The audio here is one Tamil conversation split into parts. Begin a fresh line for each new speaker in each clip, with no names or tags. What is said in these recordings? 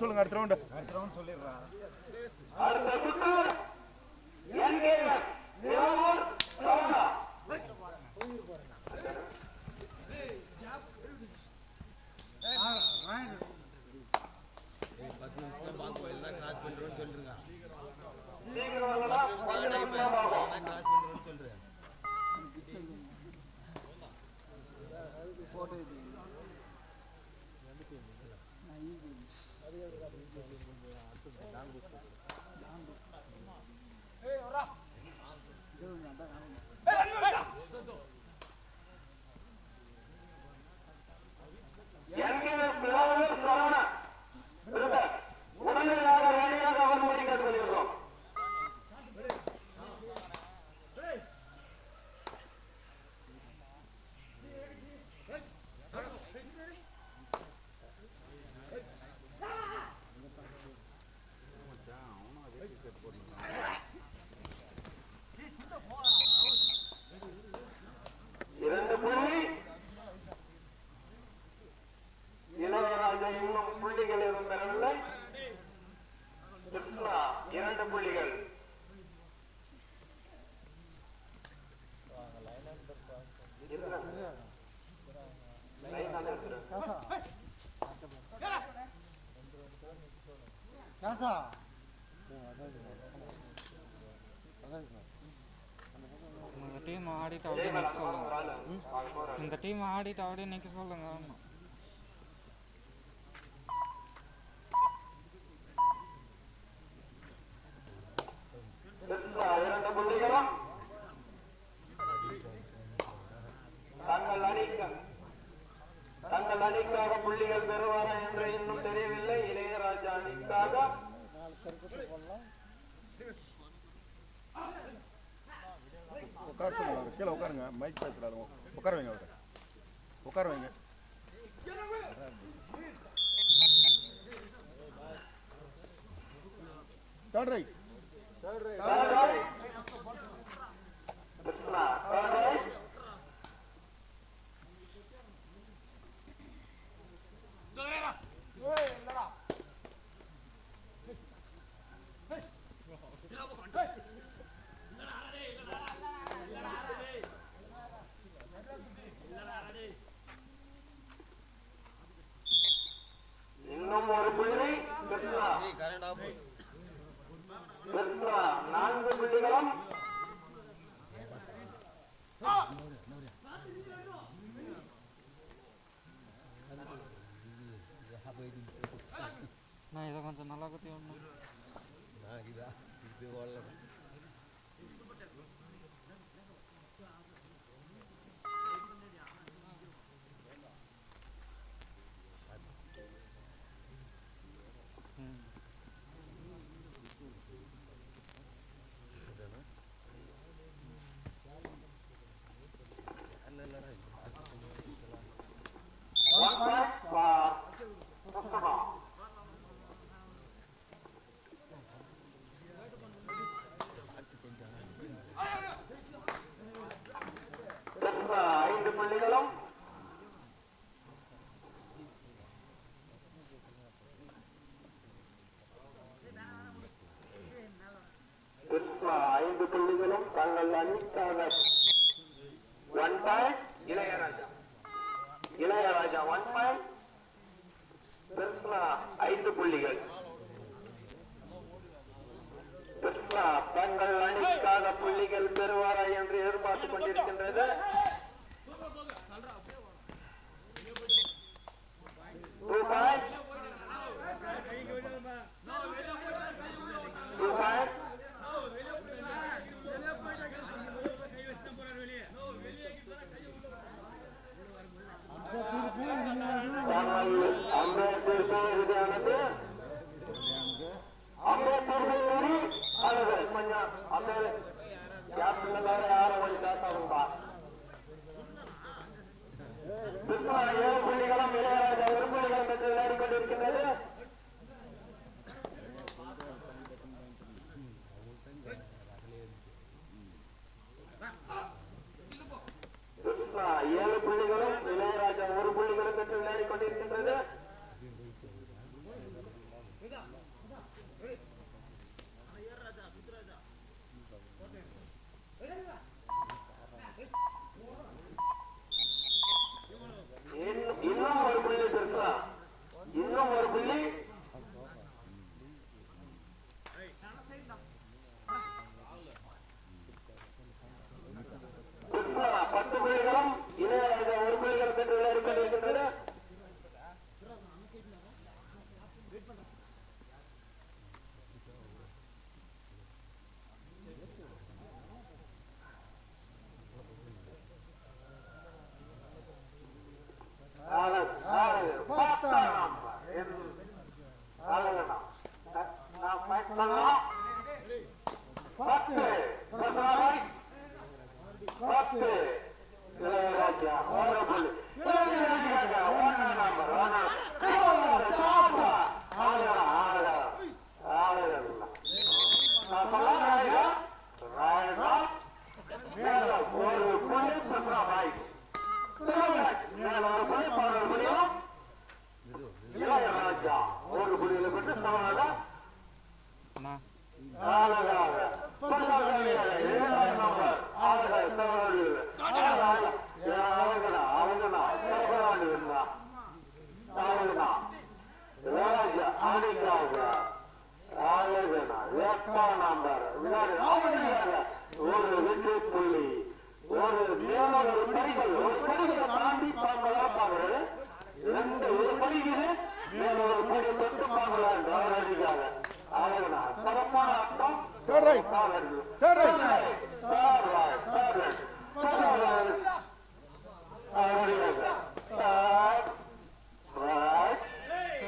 ரவுண்ட் சொல்லுங்க அடுத்த ரவுண்டு
அடுத்த சுற்று என்கேஎஸ் நிலவூர் சோழா சீக்கிரம் 그거 뭐야? 그거 난 것도.
இந்த டீம் ஆடிட்டு அப்படியே நிற்க சொல்லுங்க. இந்த டீம் ஆடிட்டு அப்படியே நிற்க சொல்லுங்க ஆமா.
கிருஷ்ணா இரண்டு புள்ளிகளும் தங்கள் அணிக்க தங்கள் அணிக்காக புள்ளிகள் பெறுவாரா என்று இன்னும் தெரியவில்லை இளையராஜா அணிக்காக
உட்கார சொல்லுங்க அவரை. கீழே உட்காருங்க. மைக் பேசுறாரு உட்கார வைங்க அவரை. உட்கார வைங்க. Third right
Krishna third right. இன்னும் ஒரு புள்ளி கிருஷ்ணா கிருஷ்ணா நான்கு புள்ளிகளும்
நான் இதை கொஞ்சம் நல்லா குத்தி விடணும் ம்.
one point for Krishna. Krishna ஐந்து புள்ளிகளும் கிருஷ்ணா ஐந்து one point Ilaiyaraaja Ilaiyaraaja one point Krishna ஐந்து புள்ளிகள். கிருஷ்ணா தங்கள் அணிக்காக புள்ளிகள் பெறுவாரா என்று எதிர்பார்த்துக் கொண்டிருக்கின்றது. ஆதிராஜா வேப்பா நாம்பார். ஒரு வெற்றி புள்ளி ஒரு மேல ஒரு படிகள் ஒரு படிகளை அவருடைய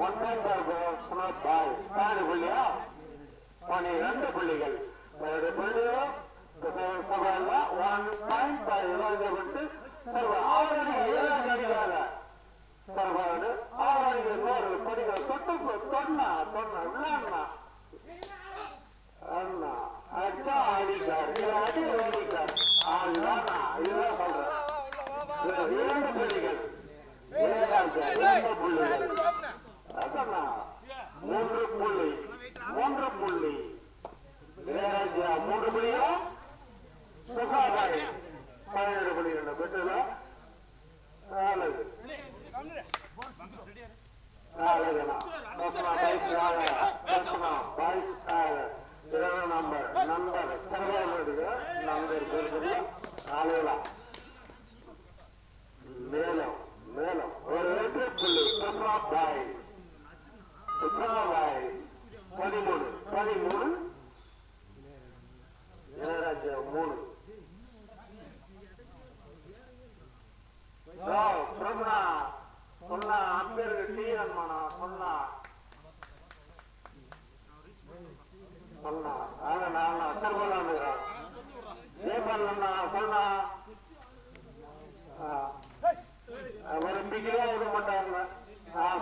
ஒன்றாம் சுமார் பால் நாலு புள்ளியா? பன்னிரண்டு புள்ளிகள். பன்னெண்டு புள்ளியோ? கொல்லா அம்பேரு சீரன்மனா கொல்லா. கொல்லா. ஆனா நான் திருமணம் ஜெயபால் அண்ணா கொல்லா. ஒரு டிகிரியா இது மாட்டாங்க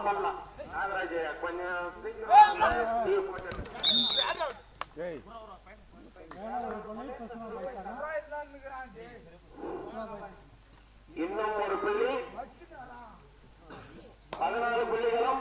கொல்லா. நாகராஜ் கொஞ்சம் இன்னும் ஒரு பிள்ளை. பதினாறு புள்ளிகளும்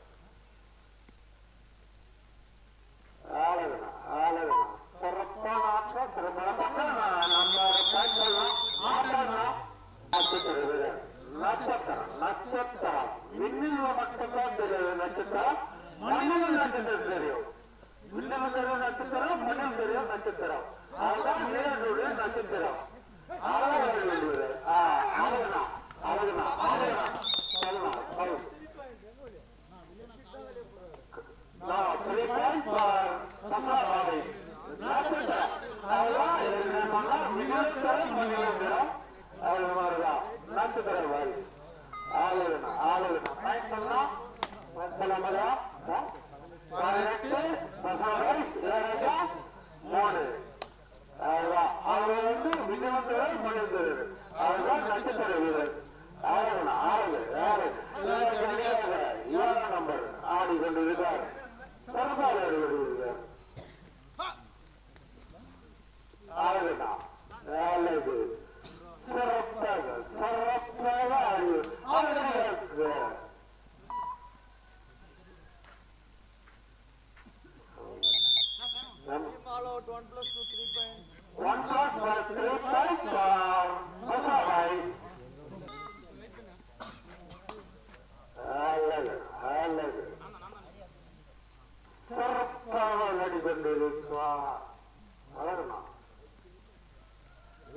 வளரணும்.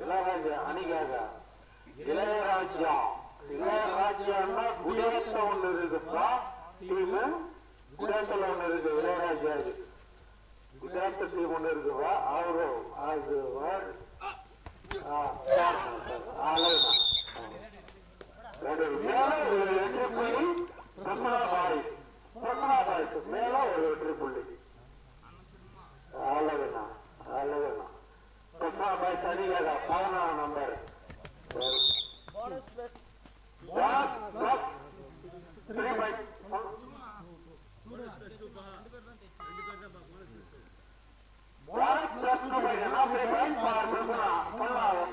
இலவச அணிகாக. இளையராஜ்யம். இளையராஜ்யம்னா குடேச ஒண்ணு இருக்குப்பா. டீமு குடேசல ஒண்ணு இருக்கு இளையராஜா இருக்கு குஜராத் டீம் ஒண்ணு இருக்குவா அவரு அது ஆலயம். ஒரு மேல ஒரு வெற்றி புள்ளி பிரம்மணா பாரிஸ் பிரம்மணா பாரிஸ் மேல ஒரு வெற்றி புள்ளி. அழகுண்ணா அழகுண்ணா பிரம்மணா பதினாறு number three by Bharat Ratna by நாற்பது பை பார் பண்ணலாம்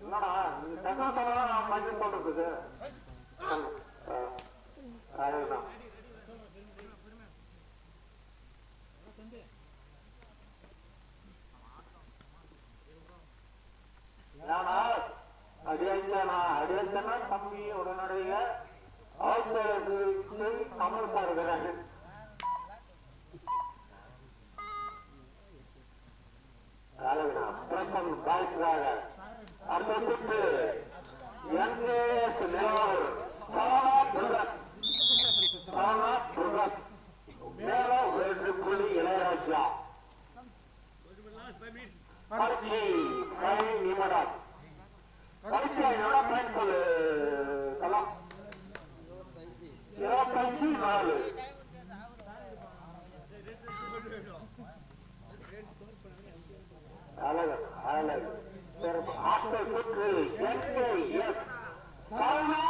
என்னடா சொல்லலாம் நான் மஞ்சள் போட்டுருக்குது அதுதான் நானா அடியஞ்சனா அடியஞ்சனா தம்பி உடனடிய தமிழ் அடுத்த சுற்று என்கேஎஸ் நிலவர் சானா மேல ரெண்டு புள்ளி இளையராஜா கடைசி ஃபைவ் நிமிடம் கடைசி என்னோட பாயிண்ட் சொல்லு கலாம் இருபத்தஞ்சு நாலு அழகு அழகு சிறப்பு அடுத்த சுற்று என்கேஎஸ் சானா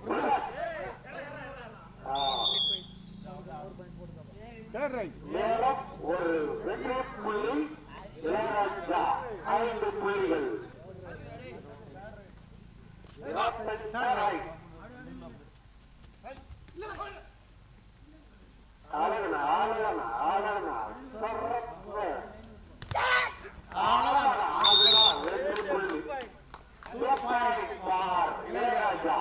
பிரதத் ஆ
தேர்ட் ரைட்
மேலும் ஒரு வெற்றி புள்ளி இளையராஜா ஐந்து புள்ளிகள் ஆளுநா ஆளுநா ஆளுநா சிறப்பு ஆளுநா ஆளுநா வெற்றி புள்ளி super star Ilaiyaraaja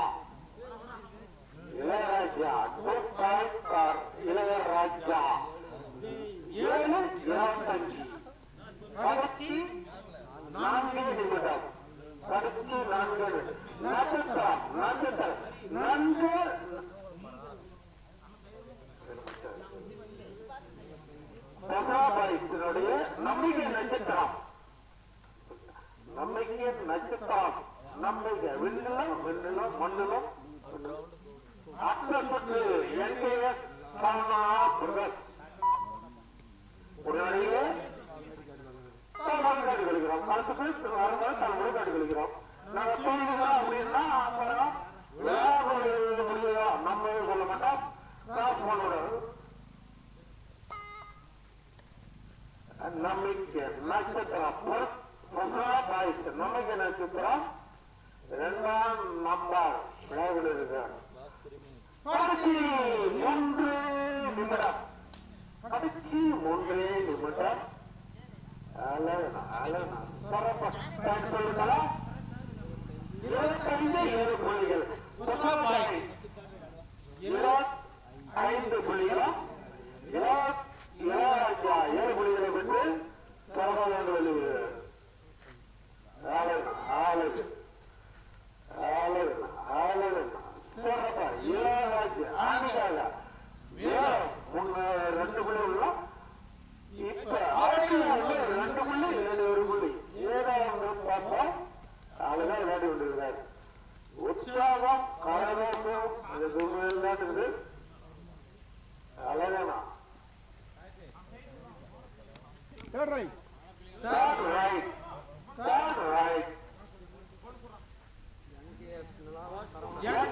Ilaiyaraaja super star Ilaiyaraaja ஏழு இருபத்தஞ்சு கடைசி நான்கு நிமிடம் கடைசி நான்கு நட்சத்திரம் நட்சத்திரம் நம்பிக்கை நட்சத்திரம் நம்பிக்கை நட்சத்திரம் நம்பிக்கை. விண்ணிலும் விண்ணிலும் நட்சத்திரம் பாய்ஸ் நம்பிக்கை நட்சத்திரம் ரெண்டாம் நம்பர் இருக்கிறார் நிமிடம் கடைசி மூன்றே நிமிடம் அழகா அழகா சொல்லுங்களா ஏழு புள்ளிகள் இருபத்தி ஐந்து புள்ளிகளும் இருபத்தி ஏழு புள்ளிகளை பெற்று சரபாலாண்டு வெளியிடுகிறார் அழகு அழகு அழகு அழகு சிறப்பா இளையராஜா ஆண்டிகால முன்ன ரெண்டு புள்ளி உள்ள இப்ப ஆறு ரெண்டு புள்ளி ஏழு ஒரு புள்ளி ஏதாவது பார்த்தா அழகா விளையாடி கொண்டிருக்கிறார் உற்சாகம் கரகோஷம் அந்த துணியில் இருக்குது அழகானா
third right
Turn right. Turn right. கடைசி நிமிடம். கடைசி இரண்டு நிமிடம். கடைசி இரண்டு நிமிடம். இரண்டு புள்ளிகள்.
தேர்ட் ரைட்
இரண்டு புள்ளிகள். இரண்டு புள்ளிகள்.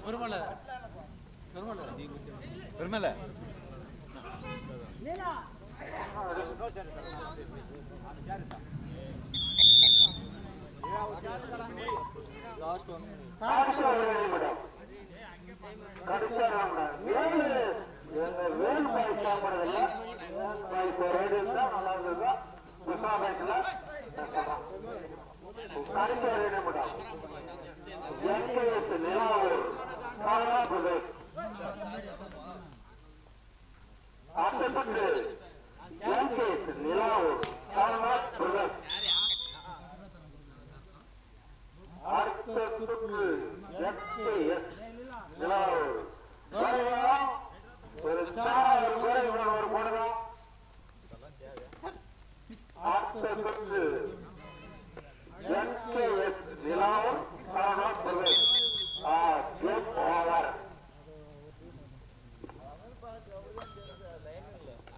பெருமலை பெருமலை பெருமலை
அடுத்த ஒரு நிமிடம் கடைசியா